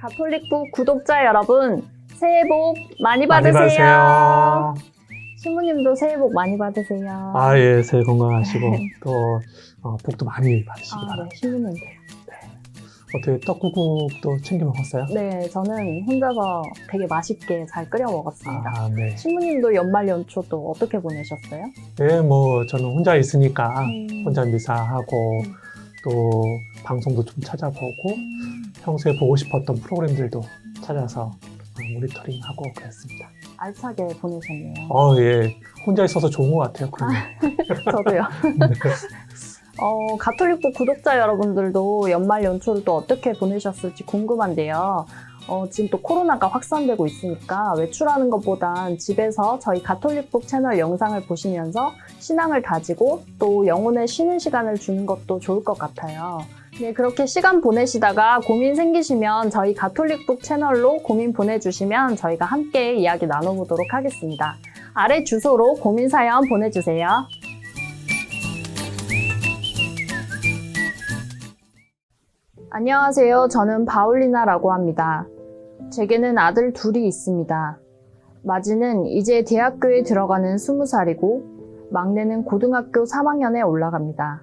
가톨릭부 구독자 여러분, 새해 복 많이 많이 받으세요. 받으세요. 신부님도 새해 복 많이 받으세요. 아, 예, 새해 건강하시고, 네. 또, 어, 복도 많이 받으시기 아, 네, 바랍니다. 신부님도. 어떻게 떡국도 챙겨 먹었어요? 네, 저는 혼자서 되게 맛있게 잘 끓여 먹었습니다. 아, 네. 신부님도 연말 연초 또 어떻게 보내셨어요? 네, 뭐, 저는 혼자 있으니까, 음. 혼자 미사하고, 음. 또, 방송도 좀 찾아보고, 평소에 보고 싶었던 프로그램들도 찾아서 어, 모니터링하고 그랬습니다. 알차게 보내셨네요. 어, 예. 혼자 있어서 좋은 것 같아요, 그러면. 저도요. 네. 어, 가톨릭부 구독자 여러분들도 연말 연초를 또 어떻게 보내셨을지 궁금한데요. 어, 지금 또 코로나가 확산되고 있으니까 외출하는 것보단 집에서 저희 가톨릭북 채널 영상을 보시면서 신앙을 다지고 또 영혼에 쉬는 시간을 주는 것도 좋을 것 같아요. 네, 그렇게 시간 보내시다가 고민 생기시면 저희 가톨릭북 채널로 고민 보내주시면 저희가 함께 이야기 나눠보도록 하겠습니다. 아래 주소로 고민 사연 보내주세요. 안녕하세요. 저는 바울리나라고 합니다. 제게는 아들 둘이 있습니다. 마지는 이제 대학교에 들어가는 20살이고 막내는 고등학교 3학년에 올라갑니다.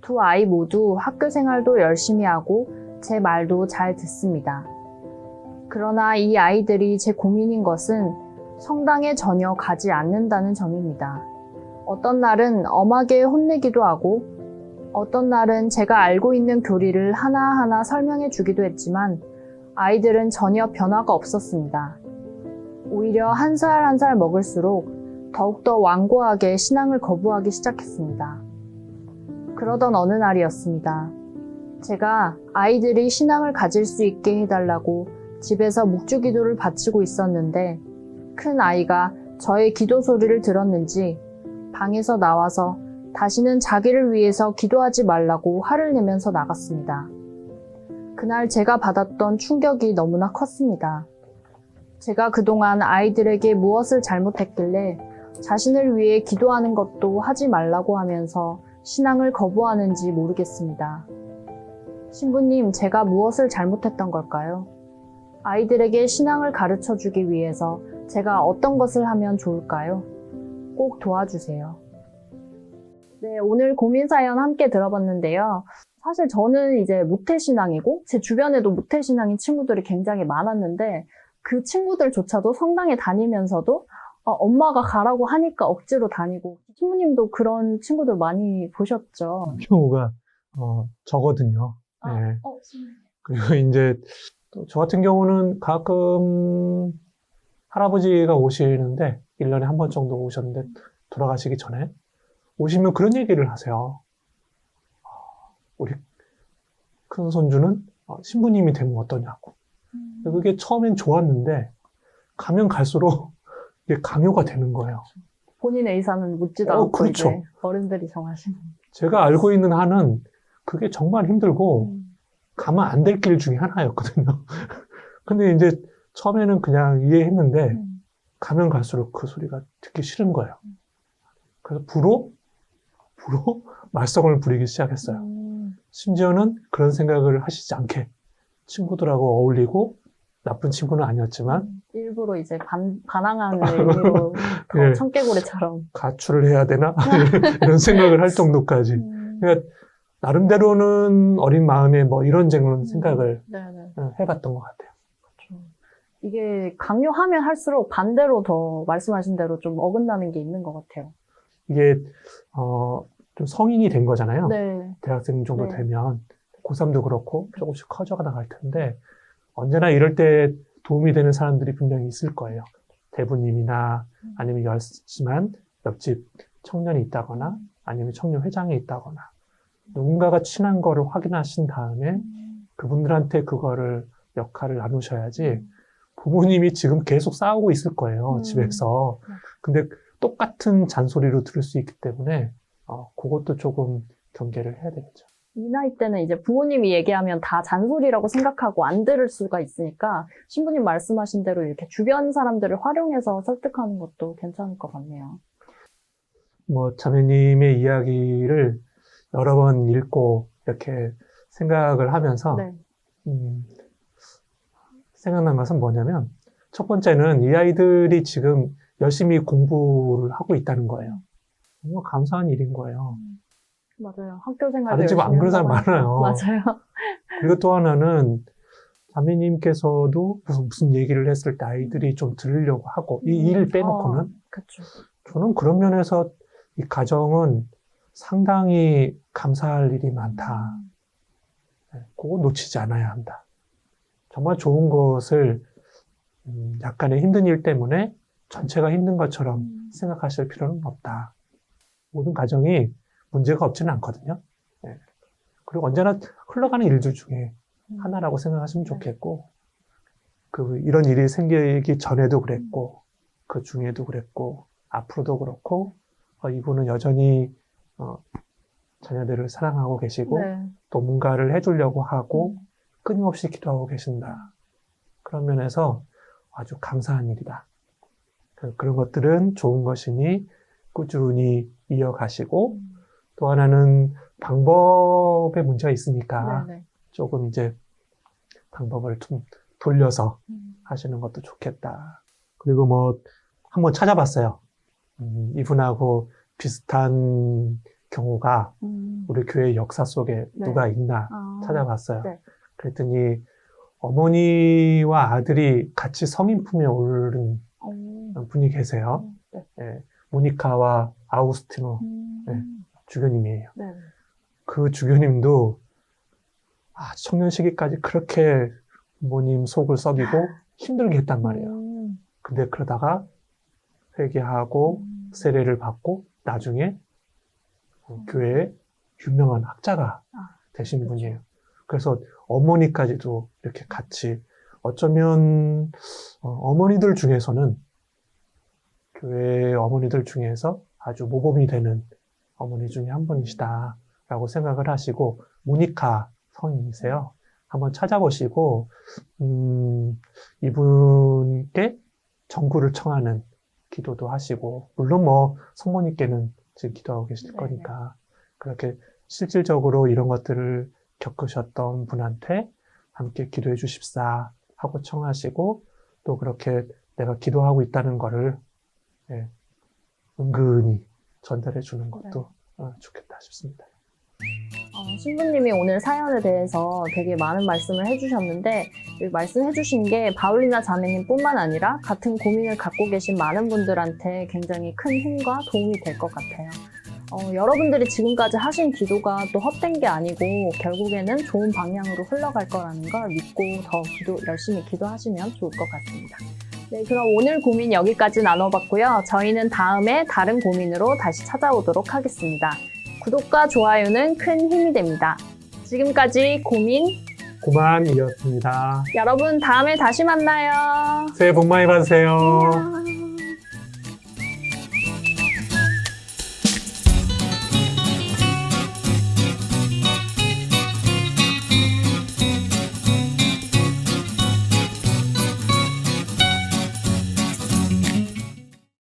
두 아이 모두 학교 생활도 열심히 하고 제 말도 잘 듣습니다. 그러나 이 아이들이 제 고민인 것은 성당에 전혀 가지 않는다는 점입니다. 어떤 날은 엄하게 혼내기도 하고 어떤 날은 제가 알고 있는 교리를 하나하나 설명해 주기도 했지만 아이들은 전혀 변화가 없었습니다. 오히려 한 살 한살 먹을수록 더욱더 완고하게 신앙을 거부하기 시작했습니다. 그러던 어느 날이었습니다. 제가 아이들이 신앙을 가질 수 있게 해달라고 집에서 묵주 기도를 바치고 있었는데 큰 아이가 저의 기도 소리를 들었는지 방에서 나와서 다시는 자기를 위해서 기도하지 말라고 화를 내면서 나갔습니다. 그날 제가 받았던 충격이 너무나 컸습니다. 제가 그동안 아이들에게 무엇을 잘못했길래 자신을 위해 기도하는 것도 하지 말라고 하면서 신앙을 거부하는지 모르겠습니다. 신부님, 제가 무엇을 잘못했던 걸까요? 아이들에게 신앙을 가르쳐 주기 위해서 제가 어떤 것을 하면 좋을까요? 꼭 도와주세요. 네, 오늘 고민 사연 함께 들어봤는데요. 사실 저는 이제 모태신앙이고 제 주변에도 모태신앙인 친구들이 굉장히 많았는데 그 친구들조차도 성당에 다니면서도 어, 엄마가 가라고 하니까 억지로 다니고 신부님도 그런 친구들 많이 보셨죠? 경우가, 어, 저거든요. 아, 네. 어. 그리고 이제 또저 같은 경우는 가끔 할아버지가 오시는데 1년에 한 번 정도 오셨는데 돌아가시기 전에 오시면 그런 얘기를 하세요. 어, 우리 큰 손주는 어, 신부님이 되면 어떠냐고. 음. 그게 처음엔 좋았는데 가면 갈수록 이게 강요가 되는 거예요. 본인의 의사는 묻지도 어, 않고 그렇죠. 이제 어른들이 정하시는. 제가 알고 있는 한은 그게 정말 힘들고 음. 가면 안 될 길 중에 하나였거든요. 근데 이제 처음에는 그냥 이해했는데 음. 가면 갈수록 그 소리가 듣기 싫은 거예요. 그래서 부로 부로 말썽을 부리기 시작했어요. 음. 심지어는 그런 생각을 하시지 않게 친구들하고 어울리고 나쁜 친구는 아니었지만 일부러 이제 반, 반항하는 의미로 더 예. 청개구리처럼. 가출을 해야 되나 이런 생각을 할 정도까지 음. 그러니까 나름대로는 어린 마음에 뭐 이런 저런 생각을 네네. 어, 해봤던 것 같아요. 그렇죠. 이게 강요하면 할수록 반대로 더 말씀하신 대로 좀 어긋나는 게 있는 것 같아요. 이게 어, 좀 성인이 된 거잖아요. 네. 대학생 정도 네. 되면 고3도 그렇고 조금씩 커져가 나갈 텐데 언제나 이럴 때 도움이 되는 사람들이 분명히 있을 거예요. 대부님이나 아니면 열심한 옆집 청년이 있다거나 아니면 청년 회장이 있다거나 누군가가 친한 거를 확인하신 다음에 그분들한테 그거를 역할을 나누셔야지 부모님이 지금 계속 싸우고 있을 거예요, 음. 집에서. 네. 근데 똑같은 잔소리로 들을 수 있기 때문에, 어, 그것도 조금 경계를 해야 되겠죠. 이 나이 때는 이제 부모님이 얘기하면 다 잔소리라고 생각하고 안 들을 수가 있으니까 신부님 말씀하신 대로 이렇게 주변 사람들을 활용해서 설득하는 것도 괜찮을 것 같네요. 뭐, 자매님의 이야기를 여러 번 읽고 이렇게 생각을 하면서, 네. 음, 생각난 것은 뭐냐면 첫 번째는 이 아이들이 지금 열심히 공부를 하고 있다는 거예요. 정말 감사한 일인 거예요. 맞아요. 학교 생활 다른 집 안 그런 사람 많아요. 맞아요. 그리고 또 하나는 자매님께서도 무슨, 무슨 얘기를 했을 때 아이들이 좀 들으려고 하고 이 일을 빼놓고는 어, 그렇죠. 저는 그런 면에서 이 가정은 상당히 감사할 일이 많다. 네, 그거 놓치지 않아야 한다. 정말 좋은 것을 음, 약간의 힘든 일 때문에 전체가 힘든 것처럼 음. 생각하실 필요는 없다. 모든 가정이 문제가 없지는 않거든요. 네. 그리고 언제나 흘러가는 일들 중에 음. 하나라고 생각하시면 네. 좋겠고, 그, 이런 일이 생기기 전에도 그랬고, 그 중에도 그랬고, 앞으로도 그렇고, 어, 이분은 여전히, 어, 자녀들을 사랑하고 계시고, 네. 또 뭔가를 해주려고 하고, 음. 끊임없이 기도하고 계신다. 그런 면에서 아주 감사한 일이다. 그, 그런 것들은 좋은 것이니 꾸준히 이어가시고, 음. 또 하나는 방법에 문제가 있으니까 네네. 조금 이제 방법을 좀 돌려서 음. 하시는 것도 좋겠다. 그리고 뭐 한번 찾아봤어요. 음, 이분하고 비슷한 경우가 음. 우리 교회 역사 속에 네. 누가 있나 아. 찾아봤어요. 네. 그랬더니 어머니와 아들이 같이 성인 품에 오른 어. 분이 계세요. 네. 예, 모니카와 아우스티노 음. 네. 주교님이에요. 네. 그 주교님도 아, 청년 시기까지 그렇게 부모님 속을 썩이고 힘들게 했단 말이에요. 음. 근데 그러다가 회개하고 음. 세례를 받고 나중에 어, 음. 교회에 유명한 학자가 아, 되신 그렇죠. 분이에요. 그래서 어머니까지도 이렇게 같이 어쩌면 어, 머니들 중에서는 교회 어머니들 중에서 아주 모범이 되는 어머니 중에 한 분이시다라고 생각을 하시고 모니카 성인이세요. 한번 찾아보시고 음, 이분께 정구를 청하는 기도도 하시고 물론 뭐 성모님께는 지금 기도하고 계실 네네. 거니까 그렇게 실질적으로 이런 것들을 겪으셨던 분한테 함께 기도해 주십사 하고 청하시고 또 그렇게 내가 기도하고 있다는 거를 예, 은근히 전달해 주는 것도 어, 좋겠다 싶습니다. 어, 신부님이 오늘 사연에 대해서 되게 많은 말씀을 해주셨는데 이 말씀해주신 게 바울리나 자매님뿐만 아니라 같은 고민을 갖고 계신 많은 분들한테 굉장히 큰 힘과 도움이 될 것 같아요. 어, 여러분들이 지금까지 하신 기도가 또 헛된 게 아니고 결국에는 좋은 방향으로 흘러갈 거라는 걸 믿고 더 기도 열심히 기도하시면 좋을 것 같습니다. 네, 그럼 오늘 고민 여기까지 나눠봤고요. 저희는 다음에 다른 고민으로 다시 찾아오도록 하겠습니다. 구독과 좋아요는 큰 힘이 됩니다. 지금까지 고민 고만이었습니다. 여러분 다음에 다시 만나요. 새해 복 많이 받으세요. 안녕.